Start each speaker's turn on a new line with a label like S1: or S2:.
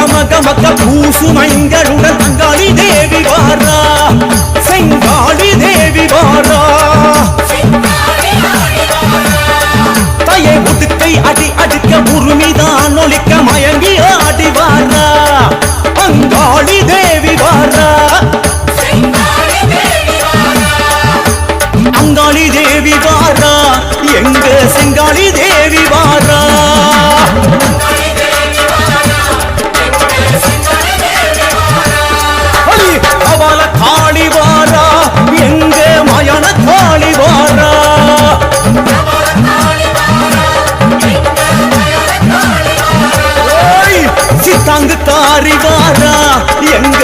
S1: கமக மக்க பூசு மைங்களுடன் அங்காளி தேவி வாரா. செங்காளி தேவி வாரா. தயை முதுக்கை அடி அடிக்க உருமிதான் ஒழிக்க மயங்கி ஆடி வாரா. அங்காளி தேவி வாரா. அங்காளி தேவி வாரா. எங்க ஓய், காரி வாரா எங்க